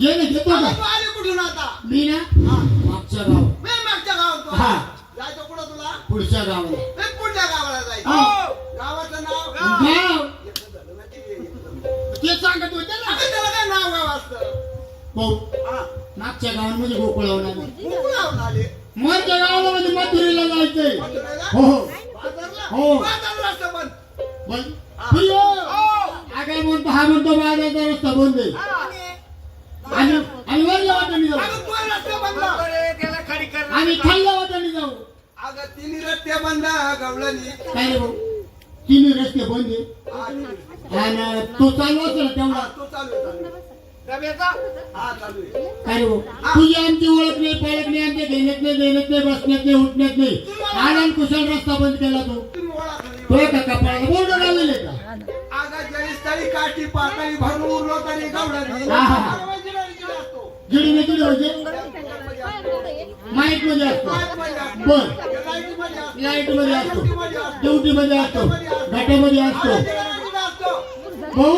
ये ना घेतो आता का तू आली कुठून आता मी ना हा. मागच्या गाव मी मागच्या गावात तू. हा. जायचं कुठं तुला पुढच्या गावाला मी पुढच्या गावाला जायचं हा. गावाचं नाव गाव झालं ना, ते सांगत होते ना अगं, त्याला काय नाव गाव असतं भाऊ हा. मागच्या गावांमध्ये गोकुळावला नाही कुठून आले मधच्या गावाला म्हणजे मथुरीला जायचंय? हो हो बाजारला? हो. बाजारला असतं पण. पण हा. प्रियो, काय म्हणतो बाजाराचा रस्ता बंद आहे. हा. आणि वरल्या वाटाने जाऊ. अगं, तो रस्ता बंद. त्याला खडी कर आणि खाल्ल्या वाटाने जाऊ. अगं, तिन्ही रस्ते बंद गवळणी. काय रे भाऊ? तिन्ही रस्ते बंद आहे. हा. आणि तो चालू असेल हा, तेवढा. तो चालू हा. काय रे भाऊ? तुझी आमची ओळख नाही पाळख नाही आमच्या घेण्यात नाही देण्यात नाही बसण्यात नाही उठण्यात नाही. आनंद कुशल रस्ता बंद केला तो. तो एका कपाळाला बोर्ड लावलेले का काठी पातळी भरून उरलो तरी जिडा-. जिडी किती मध्ये असतो. माईकमध्ये असतो. बर. लाइटमध्ये असतो. ड्युटी मध्ये असतो घाटामध्ये असतो. भाऊ